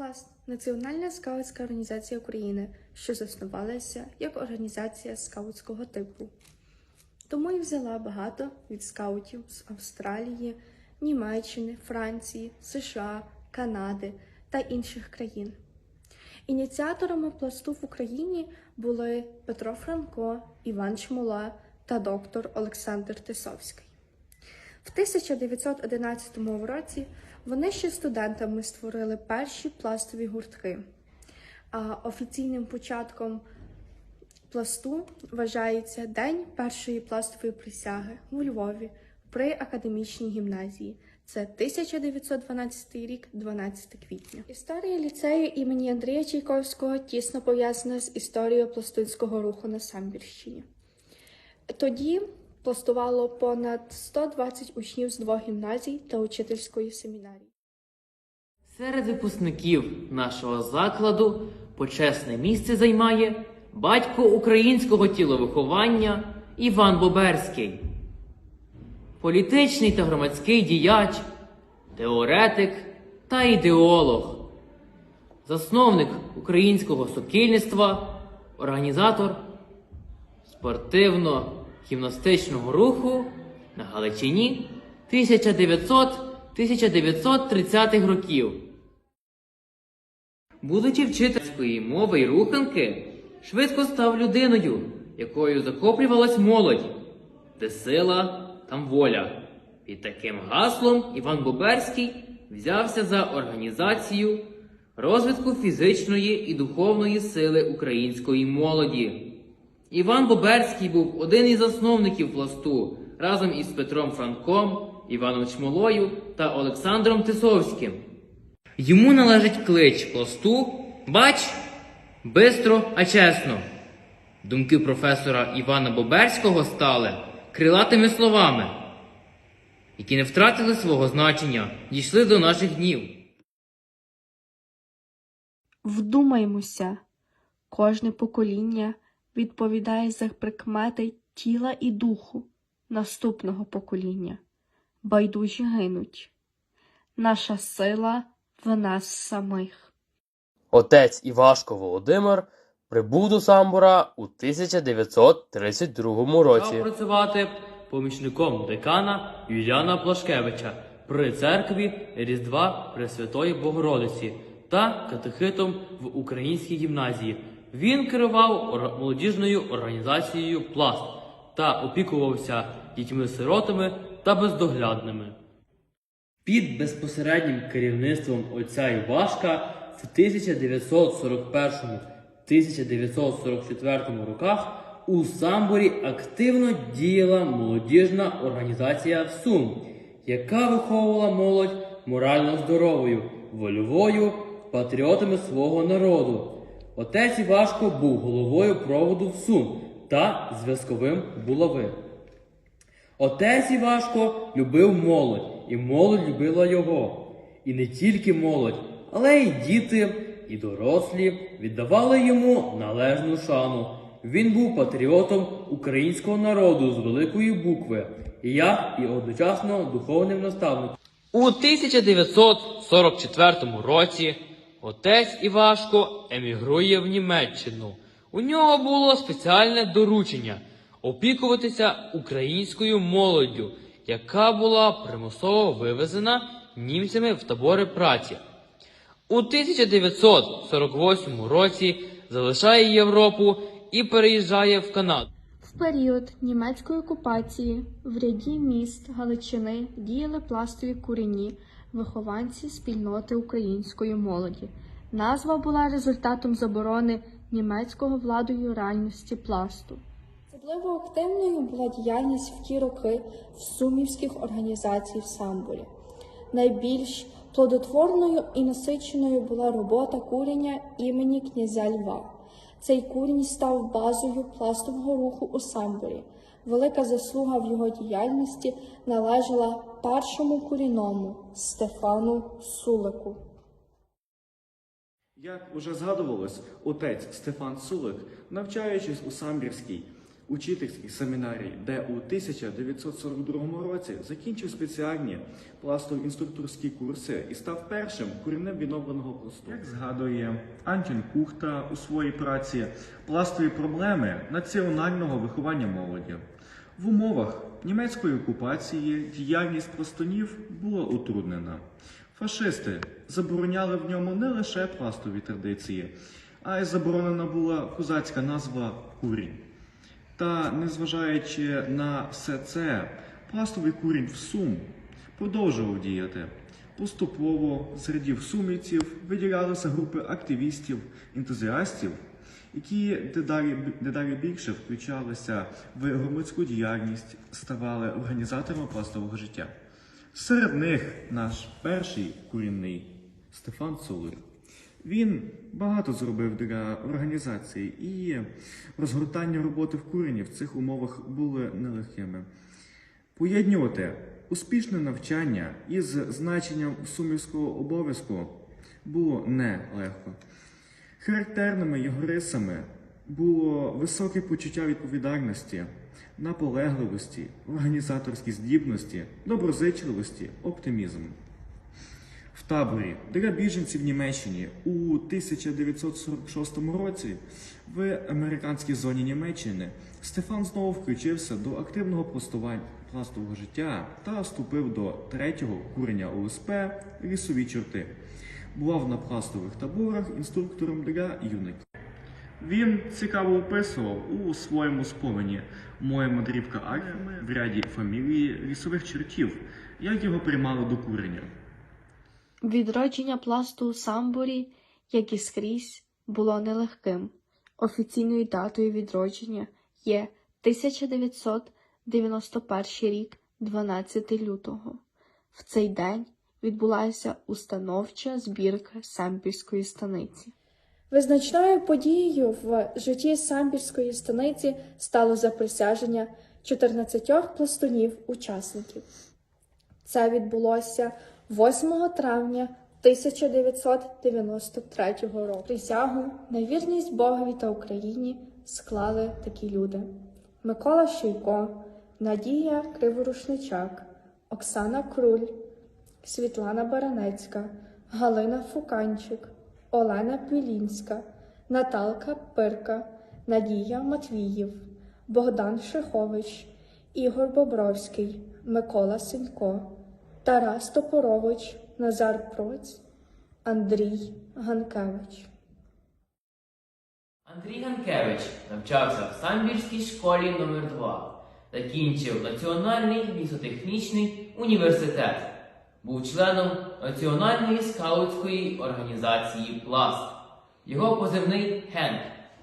Пласт Національна скаутська організація України, що заснувалася як організація скаутського типу. Тому і взяла багато від скаутів з Австралії, Німеччини, Франції, США, Канади та інших країн. Ініціаторами пласту в Україні були Петро Франко, Іван Чмула та доктор Олександр Тисовський. В 1911 році вони ще студентами створили перші пластові гуртки. А офіційним початком пласту вважається День першої пластової присяги у Львові при академічній гімназії. Це 1912 рік, 12 квітня. Історія ліцею імені Андрія Чайковського тісно пов'язана з історією пластунського руху на Самбірщині. Тоді пластувало понад 120 учнів з двох гімназій та учительської семінарії. Серед випускників нашого закладу почесне місце займає батько українського тіловиховання Іван Боберський, політичний та громадський діяч, теоретик та ідеолог, засновник українського сокільництва, організатор спортивно-гімнастичного руху на Галичині 1900-1930 років. Будучи вчительської мови й руханки, швидко став людиною, якою захоплювалась молодь, де сила, там воля. Під таким гаслом Іван Боберський взявся за організацію розвитку фізичної і духовної сили української молоді. Іван Боберський був один із засновників пласту разом із Петром Франком, Іваном Чмолою та Олександром Тисовським. Йому належить клич пласту Бач, бистро, а чесно. Думки професора Івана Боберського стали крилатими словами, які не втратили свого значення, дійшли до наших днів. Вдумаймося, кожне покоління відповідає за прикмети тіла і духу наступного покоління. Байдужі гинуть. Наша сила в нас самих. Отець Івашко Володимир прибув до Самбора у 1932 Почав році. працювати помічником декана Юліана Плашкевича при церкві Різдва Пресвятої Богородиці та катехитом в українській гімназії. Він керував молодіжною організацією Пласт та опікувався дітьми-сиротами та бездоглядними. Під безпосереднім керівництвом отця Івашка в 1941-1944 роках у Самборі активно діяла молодіжна організація СУМ, яка виховувала молодь морально здоровою, вольовою, патріотами свого народу. Отець Івашко був головою проводу в СУМ та зв'язковим булави. Отець Івашко любив молодь, і молодь любила його. І не тільки молодь, але й діти, і дорослі віддавали йому належну шану. Він був патріотом українського народу з великої букви, і як і одночасно духовним наставником. У 1944 році отець Івашко емігрує в Німеччину. У нього було спеціальне доручення опікуватися українською молоддю, яка була примусово вивезена німцями в табори праці. У 1948 році залишає Європу і переїжджає в Канаду. В період німецької окупації в ряді міст Галичини діяли пластові курені, вихованці спільноти української молоді. Назва була результатом заборони німецького владою реальності пласту. Особливо активною була діяльність в ті роки в сумівських організацій в Самборі. Найбільш плодотворною і насиченою була робота курення імені князя Льва. Цей курінь став базою пластового руху у Самборі. Велика заслуга в його діяльності належала першому куріному Стефану Сулику. Як уже згадувалось, отець Стефан Сулик, навчаючись у Самбірській учительській семінарії, де у 1942 році закінчив спеціальні пластово-інструкторські курси і став першим корінним відновленого пласту. Як згадує Антін Кухта у своїй праці пластові проблеми національного виховання молоді. В умовах німецької окупації діяльність пластунів була утруднена. Фашисти забороняли в ньому не лише пластові традиції, а й заборонена була козацька назва курінь. Та, незважаючи на все це, пластовий курінь в Сум продовжував діяти. Поступово серед їх сумівців виділялися групи активістів, ентузіастів, які дедалі, дедалі більше включалися в громадську діяльність, ставали організаторами пластового життя. Серед них наш перший корінний Стефан Цолур. Він багато зробив для організації, і розгортання роботи в курені в цих умовах були нелегкими. Поєднувати успішне навчання із значенням сумівського обов'язку було нелегко. Характерними його рисами було високе почуття відповідальності, наполегливості, організаторські здібності, доброзичливості, оптимізм. В таборі для біженців в Німеччині у 1946 році в американській зоні Німеччини Стефан знову включився до активного пластового життя та вступив до третього курення ОСП лісові чорти. Бував на пластових таборах інструктором для юнаків. Він цікаво описував у своєму спомені Моя мандрівка Альфами в ряді фамілії лісових чортів, як його приймали до курення. Відродження пласту у Самбурі, як і скрізь, було нелегким. Офіційною датою відродження є 1991 рік, 12 лютого. В цей день відбулася установча збірка Самбірської станиці. Визначною подією в житті Самбірської станиці стало заприсяження 14 пластунів-учасників. Це відбулося 8 травня 1993 року. Присягу на вірність Богові та Україні склали такі люди: Микола Шийко, Надія Криворушничак, Оксана Круль, Світлана Баранецька, Галина Фуканчик, Олена Пілінська, Наталка Пирка, Надія Матвіїв, Богдан Шихович, Ігор Бобровський, Микола Сенько, Тарас Топорович, Назар Проць, Андрій Ганкевич. Андрій Ганкевич навчався в Самбірській школі номер 2 закінчив Національний лісотехнічний університет. Був членом Національної скаутської організації Пласт. Його позивний Хенк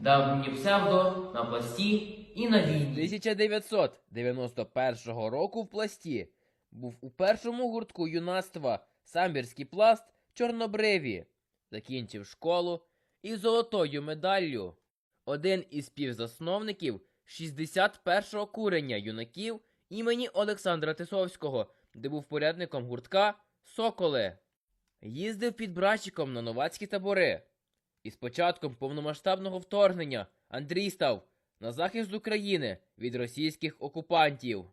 дав мені псевдо на пласті і на війні. 1991 року в пласті був у першому гуртку юнацтва Самбірський пласт Чорнобриві. Закінчив школу із золотою медаллю. Один із співзасновників 61-го курення юнаків імені Олександра Тисовського, де був порядником гуртка Соколи. Їздив під братчиком на новацькі табори. І з початком повномасштабного вторгнення Андрій став на захист України від російських окупантів.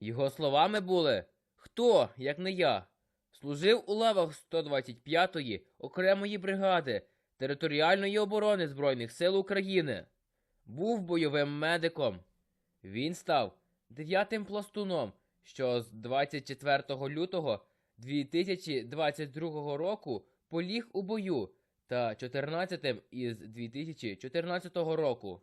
Його словами були: Хто, як не я, служив у лавах 125-ї окремої бригади територіальної оборони Збройних сил України, був бойовим медиком. Він став дев'ятим пластуном, що з 24 лютого 2022 року поліг у бою та 14-тим із 2014 року.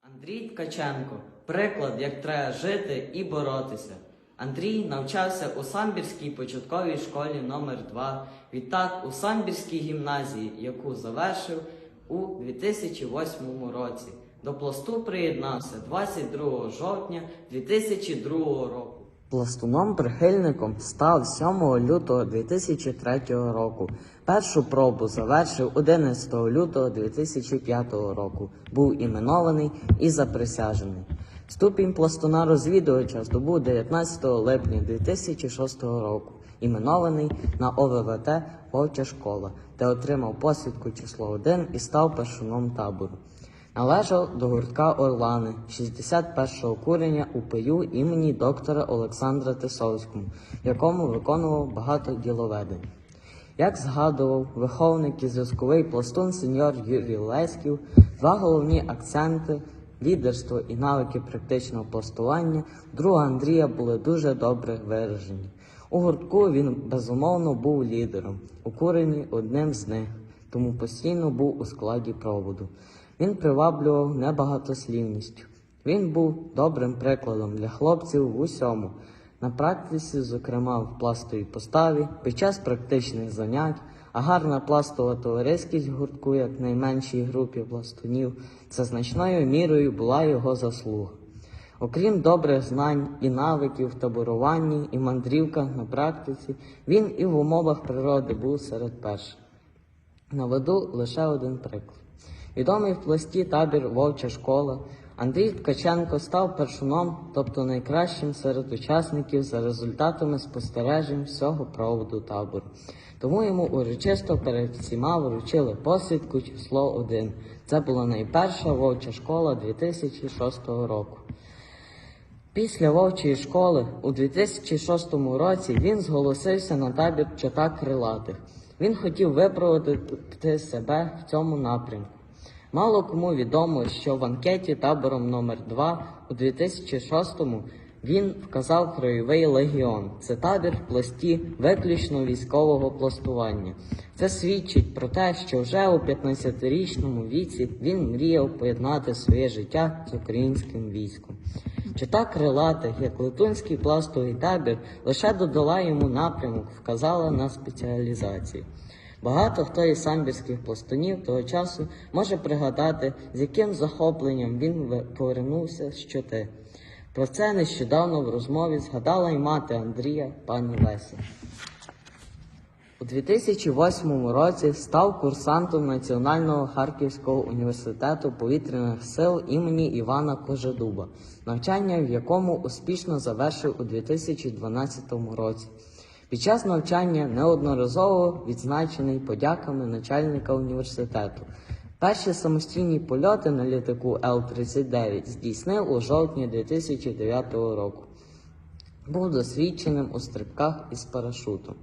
Андрій Ткаченко приклад, як треба жити і боротися. Андрій навчався у Самбірській початковій школі номер 2 відтак у Самбірській гімназії, яку завершив у 2008 році. До пласту приєднався 22 жовтня 2002 року. Пластуном-прихильником став 7 лютого 2003 року. Першу пробу завершив 11 лютого 2005 року. Був іменований і заприсяжений. Ступінь пластуна-розвідувача здобув 19 липня 2006 року. Іменований на ОВВТ Вовча школа, де отримав посвідку число 1 і став першуном табору. Належав до гуртка Орлани 61-го курення УПЮ імені доктора Олександра Тисовського, якому виконував багато діловедень. Як згадував виховник і зв'язковий пластун сеньор Юрій Леськів, два головні акценти лідерство і навики практичного пластування друга Андрія були дуже добре виражені. У гуртку він безумовно був лідером, у курені одним з них, тому постійно був у складі проводу. Він приваблював небагатослівністю. Він був добрим прикладом для хлопців в усьому. На практиці, зокрема в пластовій поставі, під час практичних занять, а гарна пластова товариськість гуртку, як найменшій групі пластунів, це значною мірою була його заслуга. Окрім добрих знань і навиків в таборуванні і мандрівках на практиці, він і в умовах природи був серед перших. Наведу лише один приклад. Відомий в пласті табір Вовча школа Андрій Ткаченко став першуном, тобто найкращим серед учасників за результатами спостережень всього проводу табору. Тому йому урочисто перед всіма вручили посвідку число 1. Це була найперша вовча школа 2006 року. Після вовчої школи у 2006 році він зголосився на табір чота крилатих. Він хотів виправдати себе в цьому напрямку. Мало кому відомо, що в анкеті табором номер 2 у 2006-му він вказав Краєвий легіон. Це табір в пласті виключно військового пластування. Це свідчить про те, що вже у 15-річному віці він мріяв поєднати своє життя з українським військом. Чита крилатих, як летунський пластовий табір, лише додала йому напрямок, вказала на спеціалізації. Багато хто із самбірських пластунів того часу може пригадати, з яким захопленням він повернувся з чоти. Про це нещодавно в розмові згадала й мати Андрія, пані Леся. У 2008 році став курсантом Національного Харківського університету повітряних сил імені Івана Кожедуба, навчання в якому успішно завершив у 2012 році. Під час навчання неодноразово відзначений подяками начальника університету. Перші самостійні польоти на літаку Л-39 здійснив у жовтні 2009 року. Був досвідченим у стрибках із парашутом.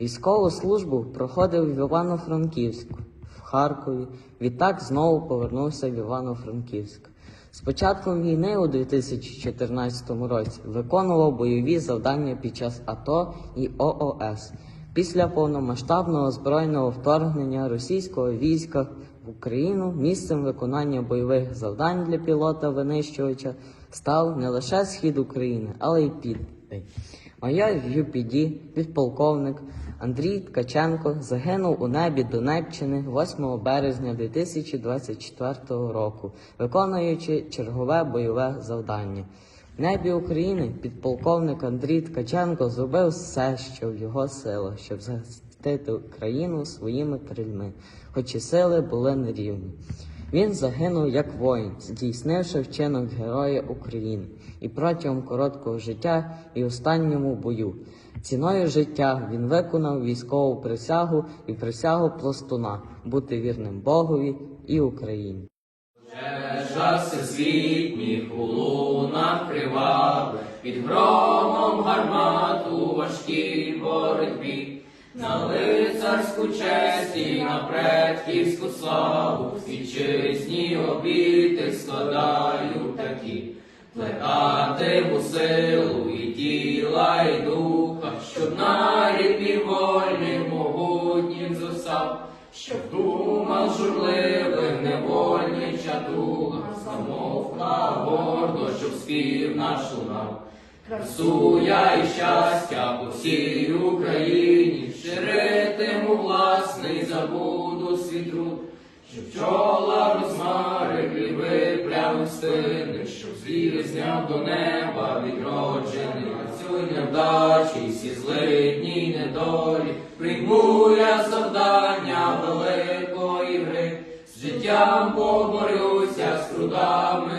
Військову службу проходив в Івано-Франківську, в Харкові. Відтак знову повернувся в Івано-Франківськ. З початком війни у 2014 році виконував бойові завдання під час АТО і ООС. Після повномасштабного збройного вторгнення російського війська в Україну місцем виконання бойових завдань для пілота-винищувача став не лише схід України, але й південь. Майор ЮПД, підполковник Андрій Ткаченко загинув у небі Донеччини 8 березня 2024 року, виконуючи чергове бойове завдання. В небі України підполковник Андрій Ткаченко зробив все, що в його силах, щоб захистити Україну своїми крильми, хоч і сили були нерівні. Він загинув як воїн, здійснивши вчинок Героя України і протягом короткого життя і останньому бою. Ціною життя він виконав військову присягу і присягу пластуна бути вірним Богові і Україні. Всесвітніх у лунах кривавих, під громом гармату важкій боротьбі, на лицарську честь і на предківську славу, вітчизні обіти складаю такі, плекатиму силу і тіла, і духа, щоб нарід мій вольний могутнім зостав, щоб думав журливим невольнича дуга, замовкла гордо, щоб спів наш лунав. Красу і щастя по всій Україні, ширитиму власний забуду свій труд, щоб пчола розмари хліби прямо стини, щоб звір зняв до неба відроджений, працюй невдачі, всі злидні недолі, прийму я завдання великої гри, з життям поборюся, з трудами